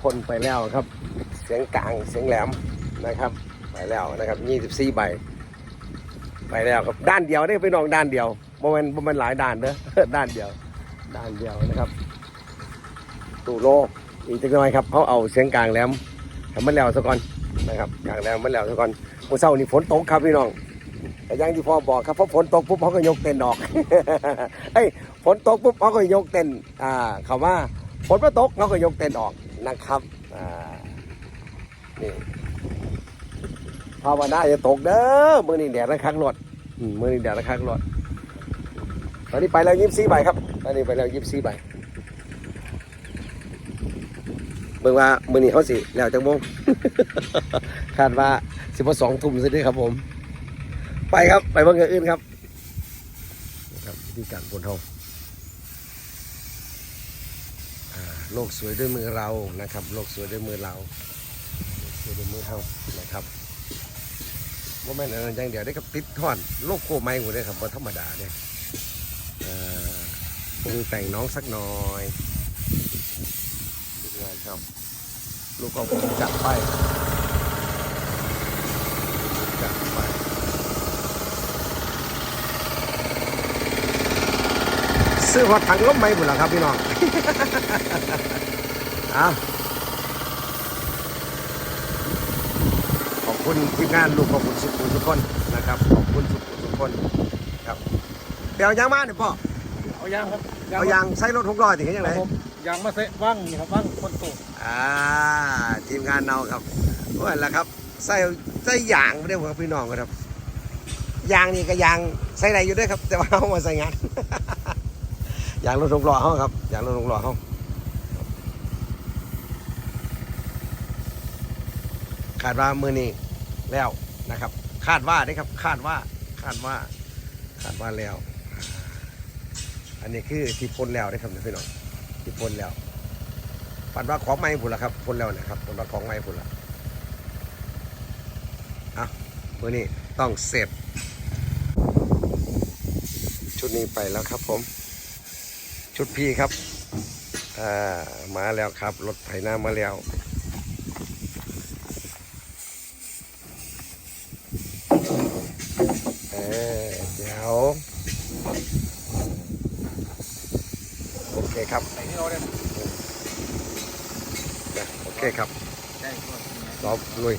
พ่นไปแล้วครับ เสียงกลางเสียงแหลมนะครับ ไปแล้วนะครับ 24 ใบ ไปแล้วครับด้านเดียวได้อพี่น้องด้านเดียวบ่แมันบ่แมันหลายด้านเด้อด้านเดียว ด้านเดียวนะครับตูโลอีกจักหน่อยครับเขาเอาเสียงกลางแหลมทำมันแล้วซะก่อนนะครับกลางแหลมมันแล้วซะก่อนเมื่อเช้านี่ฝนตกครับพี่น้องแต่ยังที่พ่อบอกครับเพราะฝนตกปุ๊บเขาก็ยกเต็นท์ออกเอ้ยฝนตกปุ๊บเขาก็ยกเต็นท์อ่าคำว่าฝนไม่ตกเขาก็ยกเต็นท์ออก นะครับอ่านี่ภาวนาจะตกเด้อมือนี่แดดระคักรถมมือนี่แดดระคักรถตอนนี้ไปแล้วยิบสี่ใบครับตอนนี้ไปแล้วยิบสี่ใบเบิ่งว่ามือนี้เขาสิแล้วจังโมงคาดว่าสิบสองทุ่มสิเด้อครับผม ไปครับไปเบิ่งอย่างอื่นครับ ครับวิธีการบนห้องอ่า โลกสวยด้วยมือเรานะครับ โลกสวยด้วยมือเราโลกสวยด้วยมือเรานะครับว่าแม่นอันนั้นอย่างเดียวได้กับติดท่อนโลกโกไม้หัวเลยครับว่าธรรมดาเนี่ยปรุงแต่งน้องสักหน่อยดีงานครับ ลูกก็ผมจัดไปจัดไป ซื้อหอดถังลมไม่หมดแล้วครับพี่น้องเอาขอบคุณทีมงานลูกขอบคุณสุขุมทุกคนนะครับ ขอบคุณสุขุมทุกคนครับเดี๋ยวยางมาเนี่ยพ่อเอายางครับเอายางใช้รถหกล้อถึงยังไงผมยางมาเซะว่างนี่ครับว่างคนโตอ่าทีมงานเราครับว่าแหละครับใส่ใส่ยางไม่ได้ครับพี่น้องครับยางนี่ก็ยางใส่ไรอยู่ด้วยครับ แต่ว่าเอามาใส่งาน อยางรถหกล้อเขาครับ อยางรถหกล้อเขาคาดว่ามือนี้แล้วนะครับ คาดว่าได้ครับ คาดว่า คาดว่า คาดว่าแล้ว อันนี้คือที่พ้นแล้วได้ครับพี่น้องที่พ้นแล้วปันว่าของไม้ผุนละครับพ้นแล้วนะครับปันว่าของไม้ผุนละอะมือนี้ต้องเสร็จชุดนี้ไปแล้วครับผม ชุดพี่ครับอ่ามาแล้วครับ รถไถนามาแล้วเออเดี๋ยวโอเคครับโอเคครับรอบลุย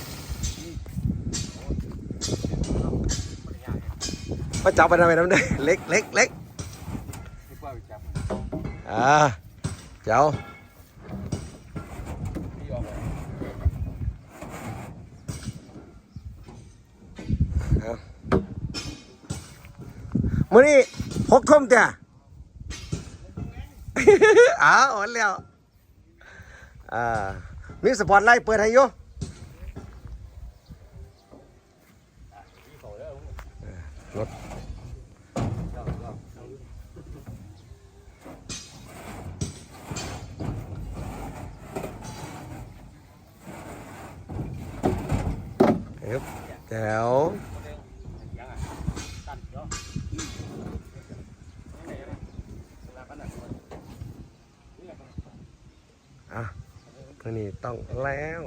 มาจับไปทำไมน้ำได้เล็กเล็กเล็ก อ่าเจ้าที่ออกไปมื่อนี้หกทุ่มเตี้ยอ้าวอ่อนแล้วอ่ามีสปอร์ตไลท์เปิดให้อยู่รถ บแจ๋วอะทีนี้ต้องแล้ว